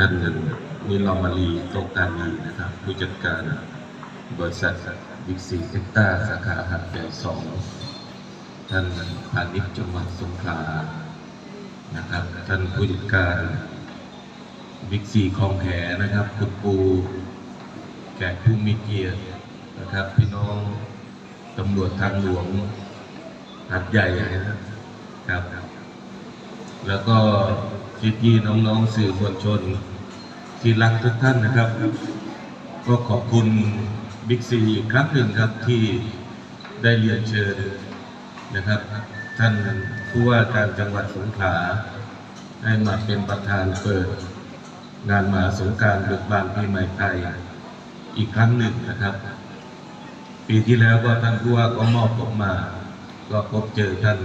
ท่านนิลอมารีโตกตานีนะครับ ผู้จัดการบริษัทวิกซีเอ็กต้าสาขาหัดใหญ่สองท่านพาณิชย์จังหวัดสงขลานะครับ ท่านผู้จัดการวิกซีคลองแหนะครับคุณปูแขกผู้มีเกียรตินะครับ พี่น้องตำรวจทางหลวงหัดใหญ่นะครับ แล้วก็ พี่ๆน้องๆสื่อมวลชน ที่รักทุกท่านนะครับ ก็ขอบคุณบิ๊กซีอีกครั้งหนึ่งครับที่ได้เรียนเชิญนะครับ ท่านผู้ว่าการจังหวัดสงขลาให้มาเป็นประธานเปิด งานมาสงการเบิกบานปีใหม่ไทยอีกครั้งหนึ่งนะครับ ปีที่แล้วก็ท่านผู้ว่าก็มอบผมมา ก็พบเจอท่าน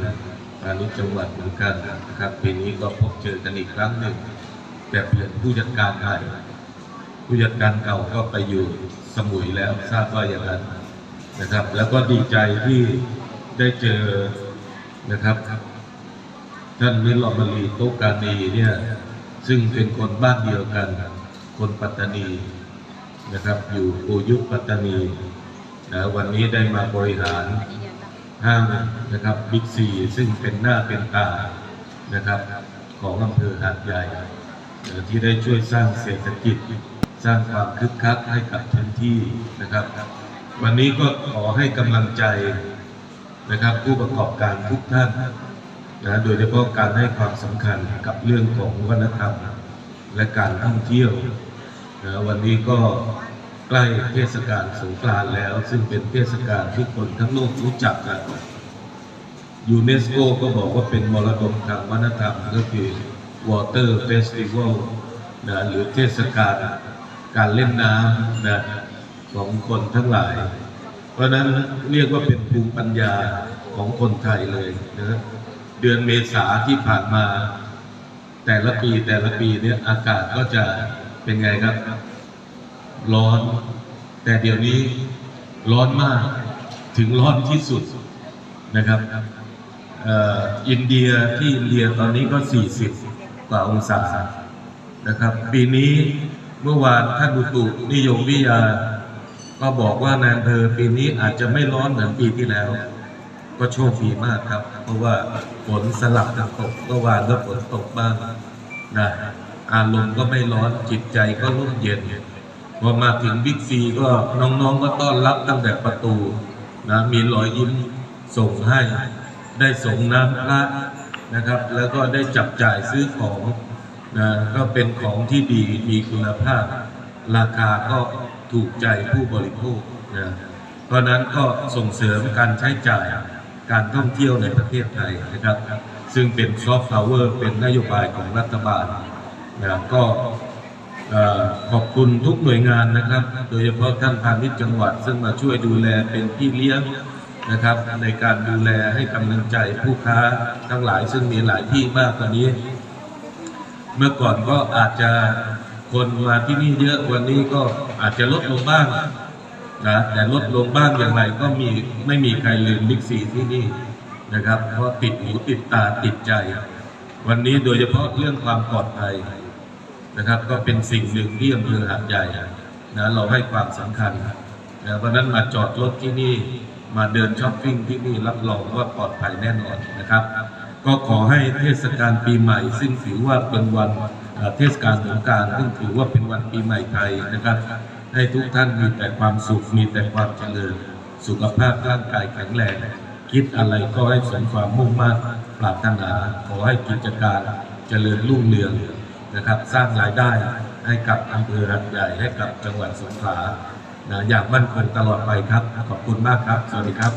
พาณิชย์จังหวัดเหมือนกันนะครับปีนี้ก็พบเจอกันอีกครั้งหนึ่งแต่เปลี่ยนผู้จัดการใหม่ผู้จัดการเก่าก็ไปอยู่สมุยแล้วทราบว่าอย่างนั้นนะครับ แล้วก็ดีใจที่ได้เจอนะครับท่านวิลอมลีโตกานีเนี่ยซึ่งเป็นคนบ้านเดียวกัน คนปัตตานีนะครับ อยู่ปูยุปัตตานีนะวันนี้ได้มาบริหาร ห้างนะครับบิ๊กซีซึ่งเป็นหน้าเป็นตานะครับของอำเภอหาดใหญ่ที่ได้ช่วยสร้างเศรษฐกิจสร้างความคึกคักให้กับพื้นที่นะครับ วันนี้ก็ขอให้กำลังใจนะครับผู้ประกอบการทุกท่านนะโดยเฉพาะการให้ความสำคัญกับเรื่องของวัฒนธรรม และการท่องเที่ยวนะวันนี้ก็ ใกล้เทศกาลสงกรานต์แล้ว ซึ่งเป็นเทศกาลที่คนทั้งโลกรู้จักกันยูเนสโกก็บอกว่าเป็นมรดกทางวัฒนธรรมก็คือ Water Festival นะหรือเทศกาลการเล่นน้ำนะของคนทั้งหลาย เพราะนั้นเรียกว่าเป็นภูมิปัญญาของคนไทยเลยนะเดือนเมษาที่ผ่านมา แต่ละปีแต่ละปีเนี่ยอากาศก็จะเป็นไงครับ ร้อน แต่เดี๋ยวนี้ร้อนมากถึงร้อนที่สุดนะครับอินเดียที่อินเดียตอนนี้ก็ 40 กว่าองศานะครับ ปีนี้เมื่อวานท่านอุตุนิยมวิทยา ก็บอกว่านอำเภอปีนี้อาจจะไม่ร้อนเหมือนปีที่แล้ว ก็โชคดีมากครับ เพราะว่าฝนสลับกันตกเมื่อวานก็ฝนตกบ้างนะอารมณ์ก็ไม่ร้อนจิตใจก็ร่มเย็น พอมาถึงบิ๊กซีก็น้องๆก็ต้อนรับตั้งแต่ประตูนะมีรอยยิ้มส่งให้ ได้ส่งน้ำพระนะครับ แล้วก็ได้จับจ่ายซื้อของนะก็เป็นของที่ดีมีคุณภาพ ราคาก็ถูกใจผู้บริโภคนะเพราะนั้นก็ส่งเสริมการใช้จ่ายการท่องเที่ยวในประเทศไทยนะครับ ซึ่งเป็นซอฟต์พาวเวอร์เป็นนโยบายของรัฐบาลนะก็ ขอบคุณทุกหน่วยงานนะครับ โดยเฉพาะท่านพาณิชย์จังหวัด ซึ่งมาช่วยดูแลเป็นพี่เลี้ยงนะครับ ในการดูแลให้กำลังใจผู้ค้าทั้งหลาย ซึ่งมีหลายที่มากตอนนี้ เมื่อก่อนก็อาจจะคนมาที่นี่เยอะวันนี้ก็อาจจะลดลงบ้างนะแต่ลดลงบ้างอย่างไรก็มีไม่มีใครลืมบิ๊กซีที่นี่นะครับ เพราะติดหูติดตาติดใจ วันนี้โดยเฉพาะเรื่องความปลอดภัย นะครับ ก็เป็นสิ่งหนึ่งที่อำเภอหาดใหญ่นะเราให้ความสำคัญนะเพราะนั้นมาจอดรถที่นี่มาเดินช้อปปิ้งที่นี่รับรองว่าปลอดภัยแน่นอนนะครับ ก็ขอให้เทศกาลปีใหม่ ซึ่งถือว่าเป็นวันเทศกาลสงการซึ่งถือว่าเป็นวันปีใหม่ไทยนะครับ ให้ทุกท่านมีแต่ความสุขมีแต่ความเจริญ สุขภาพร่างกายแข็งแรงคิดอะไรก็ให้สมความมุ่งมั่นปรารถนา ขอให้กิจการเจริญรุ่งเรือง นะครับ สร้างรายได้ให้กับอำเภอหัดใหญ่ให้กับจังหวัดสงขลานะอย่างมั่นคงตลอดไปครับ ขอบคุณมากครับ สวัสดีครับ